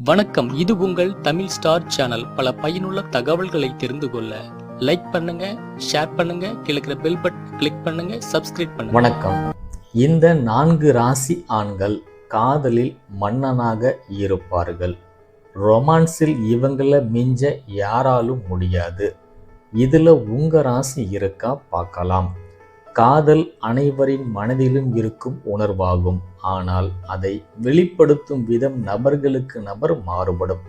வணக்கம். இது உங்கள் தமிழ் ஸ்டார் சேனல். பல பயனுள்ள தகவல்களை தெரிந்து கொள்ள லைக் பண்ணுங்க ஷேர் பண்ணுங்க கிழக்கிற பெல் பட்டன் கிளிக் பண்ணுங்க சப்ஸ்கிரைப் பண்ணுங்க. வணக்கம். இந்த நான்கு ராசி ஆண்கள் காதலில் மன்னனாக இருப்பார்கள். ரொமான்ஸில் இவங்களை மிஞ்ச யாராலும் முடியாது. இதுல உங்க ராசி இருக்கா பார்க்கலாம். காதல் அனைவரின் மனதிலும் இருக்கும் உணர்வாகும். ஆனால் அதை வெளிப்படுத்தும் விதம் நபர்களுக்கு நபர் மாறுபடும்.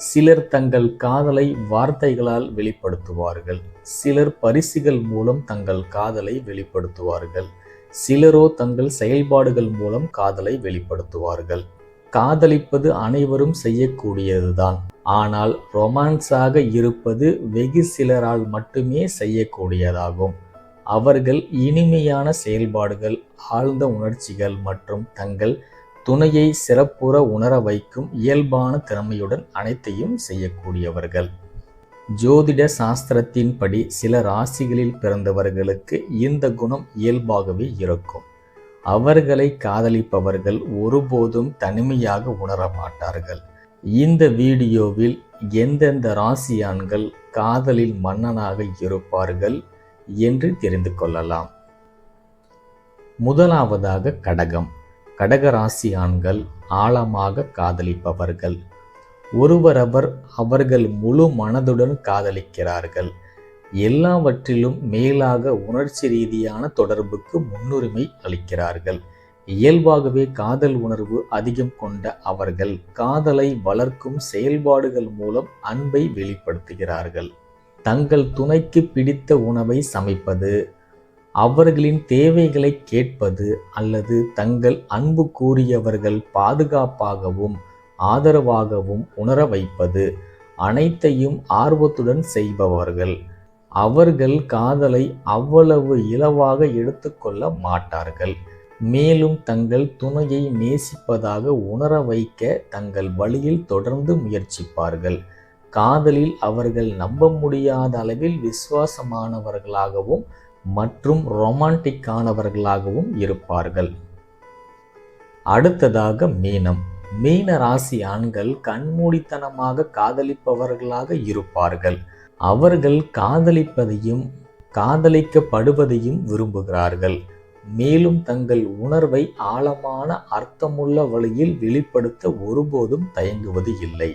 சிலர் தங்கள் காதலை வார்த்தைகளால் வெளிப்படுத்துவார்கள். சிலர் பரிசுகள் மூலம் தங்கள் காதலை வெளிப்படுத்துவார்கள். சிலரோ தங்கள் செயல்பாடுகள் மூலம் காதலை வெளிப்படுத்துவார்கள். காதலிப்பது அனைவரும் செய்யக்கூடியதுதான். ஆனால் ரொமான்ஸாக இருப்பது வெகு சிலரால் மட்டுமே செய்யக்கூடியதாகும். அவர்கள் இனிமையான செயல்பாடுகள் ஆழ்ந்த உணர்ச்சிகள் மற்றும் தங்கள் துணையை சிறப்புற உணர வைக்கும் இயல்பான திறமையுடன் அனைத்தையும் செய்யக்கூடியவர்கள். ஜோதிட சாஸ்திரத்தின்படி சில ராசிகளில் பிறந்தவர்களுக்கு இந்த குணம் இயல்பாகவே இருக்கும். அவர்களை காதலிப்பவர்கள் ஒருபோதும் தனிமையாக உணர மாட்டார்கள். இந்த வீடியோவில் எந்தெந்த ராசியான்கள் காதலில் மன்னனாக இருப்பார்கள்? என்று தெரிந்து கொள்ளலாம். முதலாவதாக கடகம். கடகராசி ஆண்கள் ஆழமாக காதலிப்பவர்கள். ஒருவரவர் அவர்கள் முழு மனதுடன் காதலிக்கிறார்கள். எல்லாவற்றிலும் மேலாக உணர்ச்சி ரீதியான தொடர்புக்கு முன்னுரிமை அளிக்கிறார்கள். இயல்பாகவே காதல் உணர்வு அதிகம் கொண்ட அவர்கள் காதலை வளர்க்கும் செயல்பாடுகள் மூலம் அன்பை வெளிப்படுத்துகிறார்கள். தங்கள் துணைக்கு பிடித்த உணவை சமைப்பது அவர்களின் தேவைகளை கேட்பது அல்லது தங்கள் அன்பு கூறியவர்கள் பாதுகாப்பாகவும் ஆதரவாகவும் உணர வைப்பது அனைத்தையும் ஆர்வத்துடன் செய்பவர்கள். அவர்கள் காதலை அவ்வளவு இலவாக எடுத்துக்கொள்ள மாட்டார்கள். மேலும் தங்கள் துணையை நேசிப்பதாக உணர வைக்க தங்கள் வழியில் தொடர்ந்து முயற்சிப்பார்கள். காதலில் அவர்கள் நம்ப முடியாத அளவில் விசுவாசமானவர்களாகவும் மற்றும் ரொமான்டிக்கானவர்களாகவும் இருப்பார்கள். அடுத்ததாக மீனம். மீன ராசி ஆண்கள் கண்மூடித்தனமாக காதலிப்பவர்களாக இருப்பார்கள். அவர்கள் காதலிப்பதையும் காதலிக்கப்படுவதையும் விரும்புகிறார்கள். மேலும் தங்கள் உணர்வை ஆழமான அர்த்தமுள்ள வழியில் வெளிப்படுத்த ஒருபோதும் தயங்குவது இல்லை.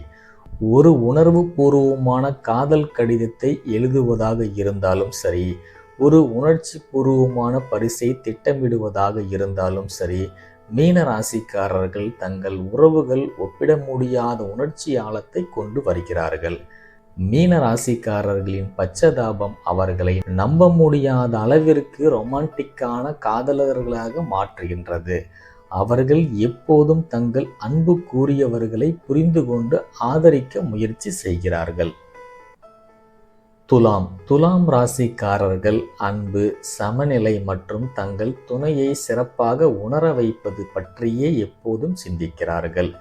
ஒரு உணர்வு பூர்வமான காதல் கடிதத்தை எழுதுவதாக இருந்தாலும் சரி ஒரு உணர்ச்சி பூர்வமான பரிசை திட்டமிடுவதாக இருந்தாலும் சரி மீன ராசிக்காரர்கள் தங்கள் உறவுகள் ஒப்பிட முடியாத உணர்ச்சி ஆழத்தை கொண்டு வருகிறார்கள். மீன ராசிக்காரர்களின் பச்சதாபம் அவர்களை நம்ப முடியாத அளவிற்கு ரொமான்டிக்கான காதலர்களாக மாற்றுகின்றது. அவர்கள் எப்போதும் தங்கள் அன்பு கூறியவர்களை புரிந்து கொண்டு ஆதரிக்க முயற்சி செய்கிறார்கள். துலாம் துலாம் ராசிக்காரர்கள் அன்பு சமநிலை மற்றும் தங்கள் துணையை சிறப்பாக உணர வைப்பது பற்றியே எப்போதும் சிந்திக்கிறார்கள்.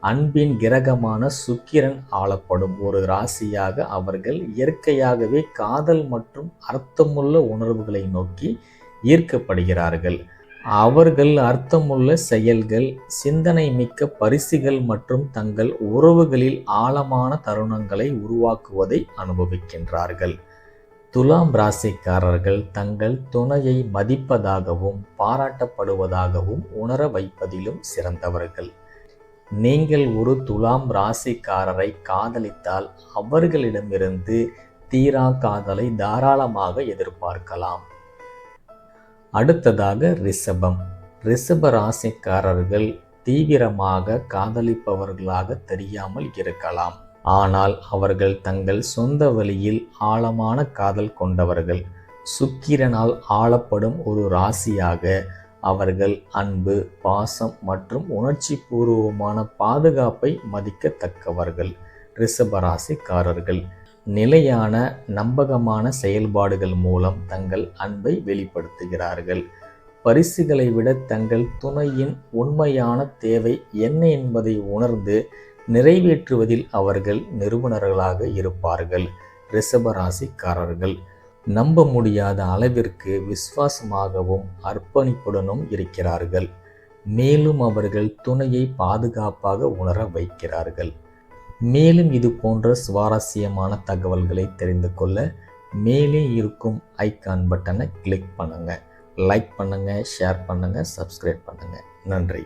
அன்பின் கிரகமான சுக்கிரன் ஆளப்படும் ஒரு ராசியாக அவர்கள் இயற்கையாகவே காதல் மற்றும் அர்த்தமுள்ள உணர்வுகளை நோக்கி ஈர்க்கப்படுகிறார்கள். அவர்கள் அர்த்தமுள்ள செயல்கள் சிந்தனை மிக்க பரிசுகள் மற்றும் தங்கள் உறவுகளில் ஆழமான தருணங்களை உருவாக்குவதை அனுபவிக்கின்றார்கள். துலாம் ராசிக்காரர்கள் தங்கள் துணையை மதிப்பதாகவும் பாராட்டப்படுவதாகவும் உணர வைப்பதிலும் சிறந்தவர்கள். நீங்கள் ஒரு துலாம் ராசிக்காரரை காதலித்தால் அவர்களிடமிருந்து தீரா காதலை தாராளமாக எதிர்பார்க்கலாம். அடுத்ததாக ரிஷபம். ரிஷப ராசிக்காரர்கள் தீவிரமாக காதலிப்பவர்களாக தெரியாமல் இருக்கலாம். ஆனால் அவர்கள் தங்கள் சொந்த வழியில் ஆழமான காதல் கொண்டவர்கள். சுக்கிரனால் ஆளப்படும் ஒரு ராசியாக அவர்கள் அன்பு பாசம் மற்றும் உணர்ச்சி பூர்வமான பாதுகாப்பை மதிக்கத்தக்கவர்கள். ரிஷபராசிக்காரர்கள் நிலையான நம்பகமான செயல்பாடுகள் மூலம் தங்கள் அன்பை வெளிப்படுத்துகிறார்கள். பரிசுகளை விட தங்கள் துணையின் உண்மையான தேவை என்ன என்பதை உணர்ந்து நிறைவேற்றுவதில் அவர்கள் நிறுவனர்களாக இருப்பார்கள். ரிஷபராசிக்காரர்கள் நம்ப முடியாத அளவிற்கு விசுவாசமாகவும் அர்ப்பணிப்புடனும் இருக்கிறார்கள். மேலும் அவர்கள் துணையை பாதுகாப்பாக உணர வைக்கிறார்கள். மேலும் இது போன்ற சுவாரஸ்யமான தகவல்களை தெரிந்து கொள்ள மேலே இருக்கும் ஐகான் பட்டனை கிளிக் பண்ணுங்கள் லைக் பண்ணுங்கள் ஷேர் பண்ணுங்கள் சப்ஸ்கிரைப் பண்ணுங்கள் நன்றி.